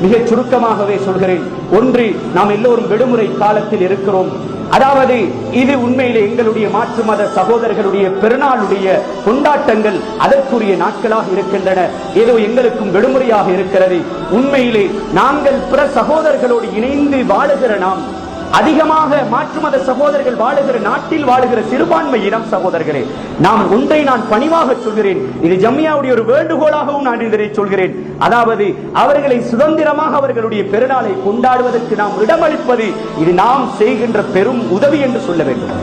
மிகச் சுருக்கமாகவே சொல்கிறேன். ஒன்று நாம் எல்லோரும் விடுமுறை காலத்தில் இருக்கிறோம். அதாவது இது உண்மையிலே எங்களுடைய மாற்று மத சகோதரர்களுடைய பெருநாளுடைய கொண்டாட்டங்கள் அதற்குரிய நாட்களாக இருக்கின்றன. ஏதோ எங்களுக்கும் விடுமுறையாக இருக்கிறது. உண்மையிலே நாங்கள் பிற சகோதரர்களோடு இணைந்து வாழுகிற நாம் அதிகமாக மாற்று மத சகோதரர்கள் வாழுகிற நாட்டில் வாழுகிற சிறுபான்மை இனம் சகோதரர்களே நாம் ஒன்றை நான் பணிவாக சொல்கிறேன். இது ஜம்மியாவுடைய ஒரு வேண்டுகோளாகவும் நான் இதனை சொல்கிறேன். அதாவது அவர்களை சுதந்திரமாக அவர்களுடைய பெருநாளை கொண்டாடுவதற்கு நாம் இடமளிப்பது இது நாம் செய்கின்ற பெரும் உதவி என்று சொல்ல வேண்டும்.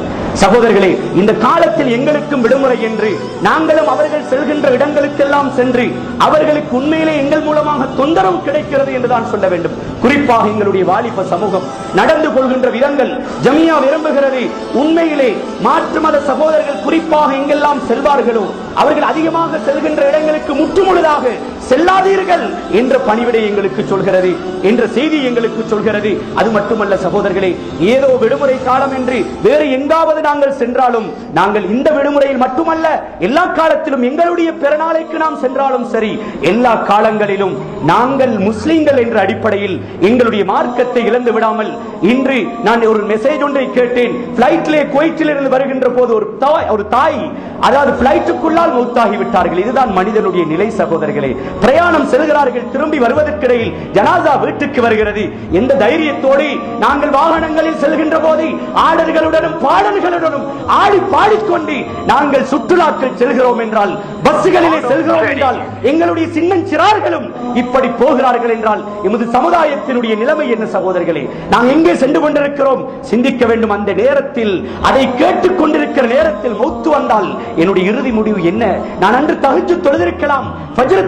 சகோதரர்களே இந்த காலத்தில் எங்களுக்கும் விடுமுறை என்று நாங்களும் அவர்கள் செல்கின்ற இடங்களுக்கெல்லாம் சென்று அவர்களுக்கு உண்மையிலே எங்கள் மூலமாக தொந்தரவு கிடைக்கிறது என்றுதான் சொல்ல வேண்டும். குறிப்பாக எங்களுடைய வாலிப சமூகம். நடந்து கொள்கின்ற விதங்கள் ஜமியா விரும்புகிறது உண்மையிலே மாற்று மத சகோதரர்கள் குறிப்பாக எங்கெல்லாம் செல்வார்களோ? அவர்கள் அதிகமாக செல்கின்ற இடங்களுக்கு முற்றுமுழுதாக செல்லாதீர்கள். என்ற பணிவிடை எங்களுக்கு சொல்கிறது. என்ற செய்தி எங்களுக்கு சொல்கிறது. அது மட்டுமல்ல சகோதரர்களே ஏதோ விடுமுறை காலம் என்று வேறு எங்காவது நாங்கள் சென்றாலும் நாங்கள் இந்த விடுமுறையில் மட்டுமல்ல எல்லா காலத்திலும் எங்களுடைய பிறநாளைக்கு நாம் சென்றாலும் சரி எல்லா காலங்களிலும் நாங்கள் முஸ்லிம்கள் என்ற அடிப்படையில் எங்களுடைய மார்க்கத்தை இழந்து விடாமல் இன்று நான் ஒரு மெசேஜ் ஒன்றை கேட்டேன். பிளைட்லே குவைத்தில் இருந்து வருகின்ற போது ஒரு தாய் ஒரு தாய் அதாவது பிளைட்டுக்குள்ளால் மூத்தாகி விட்டார்கள். இதுதான் மனிதனுடைய நிலை சகோதரர்களே. பிரயாணம் செல்கிறார்கள் திரும்பி வருவதற்கிடையில் ஜனாசா வீட்டுக்கு வருகிறது. எந்த தைரியத்தோடு நாங்கள் வாகனங்களில் செல்கின்ற போது ஆடல்களுடனும் பாடல்களுடனும் ஆடி பாடிக்கொண்டு நாங்கள் சுற்றுலாக்கள் செல்கிறோம் என்றால் பஸ்களிலே செல்கிறோம் என்றால் எங்களுடைய சின்னஞ்சிறார்களும் இப்படி போகிறார்கள் என்றால் எமது சமுதாயத்தினுடைய நிலைமை என்ன சகோதரர்களே? நாம் எங்கே சென்று கொண்டிருக்கிறோம்? சிந்திக்க வேண்டும். அந்த நேரத்தில் அதை கேட்டுக் கொண்டிருக்கிற நேரத்தில் மௌத்து வந்தால் என்னுடைய இறுதி முடிவு என்ன? நான் அன்று தகுச்சு தொழுதிருக்கலாம்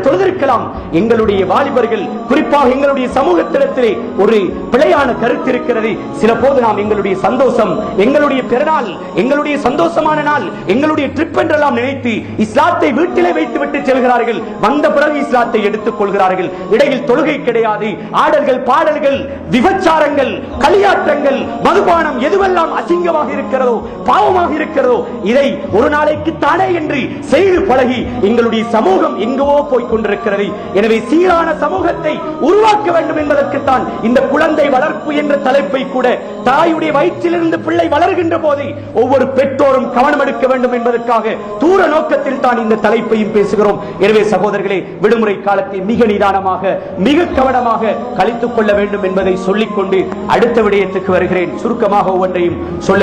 தொழுதிருக்க இருக்கலாம். எங்களுடைய வாலிபர்கள் குறிப்பாக எங்களுடைய சமூகத்திடத்திலே ஒரு பிழையான கருத்து இருக்கிறது. சில போது நாம் எங்களுடைய சந்தோஷம் எங்களுடைய பிறநாள் எங்களுடைய சந்தோஷமான நாள் எங்களுடைய ட்ரிப் என்றெல்லாம் நினைத்து இஸ்லாத்தை வீட்டிலே வைத்து விட்டு செல்கிறார்கள். வந்த பிறகு இஸ்லாத்தை எடுத்துக் கொள்கிறார்கள். இடையில் தொழுகை கிடையாது. ஆடல்கள் பாடல்கள் விபச்சாரங்கள் களியாட்டங்கள் மதுபானம் எதுவெல்லாம் அசிங்கமாக இருக்கிறதோ பாவமாக இருக்கிறதோ இதை ஒரு நாளைக்கு தானே என்று செய்து பழகி எங்களுடைய சமூகம் எங்கோ போய் கொண்டிருக்கிறது. எனவே சீரான சமூகத்தை உருவாக்க வேண்டும் என்பதற்குத்தான் இந்த குழந்தை வளர்ப்பு என்ற தலைப்பை கூட தாயுடைய வயிற்றிலிருந்து பிள்ளை வளர்கின்ற போது ஒவ்வொரு பெற்றோரும் கவனம் எடுக்க வேண்டும் என்பதற்காக தூர நோக்கத்தில் தான் இந்த தலைப்பையும் பேசுகிறோம். எனவே சகோதரர்களே விடுமுறை காலத்தை மிக நிதானமாக மிக கவனமாக கழித்துக் கொள்ள வேண்டும் என்பதை சொல்லிக்கொண்டு அடுத்த விடயத்துக்கு வருகிறேன். சுருக்கமாக ஒவ்வொன்றையும் சொல்ல